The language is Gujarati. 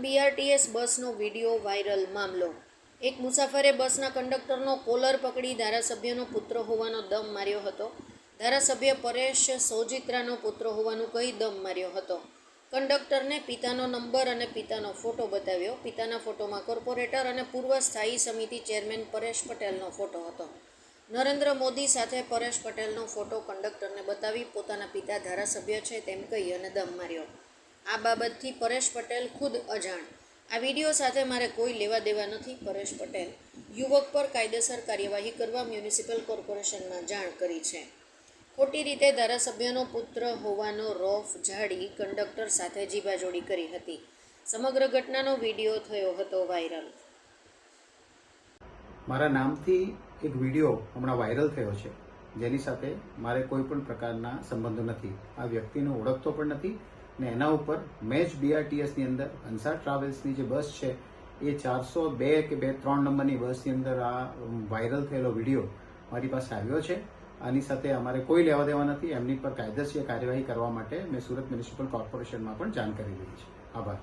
બીઆરટીએસ બસનો વીડિયો વાયરલ મામલો. એક મુસાફરે બસના કંડક્ટરનો કોલર પકડી ધારાસભ્યનો પુત્ર હોવાનો દમ માર્યો હતો. ધારાસભ્ય પરેશ સોજિત્રાનો પુત્ર હોવાનું કહી દમ માર્યો હતો. કંડક્ટરને પિતાનો નંબર અને પિતાનો ફોટો બતાવ્યો. પિતાના ફોટોમાં કોર્પોરેટર અને પૂર્વ સ્થાયી સમિતિ ચેરમેન પરેશ પટેલનો ફોટો હતો. નરેન્દ્ર મોદી સાથે પરેશ પટેલનો ફોટો કંડક્ટરને બતાવી પોતાના પિતા ધારાસભ્ય છે તેમ કહી અને દમ માર્યો. આ બાબતથી પરેશ પટેલ ખુદ અજાણ. આ વીડિયો સાથે મારે કોઈ લેવા દેવા નથી, પરેશ પટેલ. યુવક પર કાયદેસર કાર્યવાહી કરવા મ્યુનિસિપલ કોર્પોરેશનમાં જાણ કરી છે. ખોટી રીતે ધારાસભ્યનો પુત્ર હોવાનો રોફ ઝાડી કંડક્ટર સાથે જીબાજોડી કરી હતી. સમગ્ર ઘટનાનો વીડિયો થયો હતો વાયરલ. મારા નામથી એક વીડિયો હમણાં વાયરલ થયો છે. જેની સાથે મારે કોઈ પણ પ્રકારના સંબંધો નથી. આ વ્યક્તિને ઓળખતો પણ નથી ને એના ઉપર મેચ બીઆરટીએસની અંદર અંસાર ટ્રાવેલ્સની જે બસ છે, એ ચારસો બે કે બે ત્રણ નંબરની બસની અંદર આ વાયરલ થયેલો વીડિયો મારી પાસે આવ્યો છે. આની સાથે અમારે કોઈ લેવા દેવા નથી. એમની પર કાયદેસર કાર્યવાહી કરવા માટે મેં સુરત મ્યુનિસિપલ કોર્પોરેશનમાં પણ જાણ કરી દીધી છે. આભાર.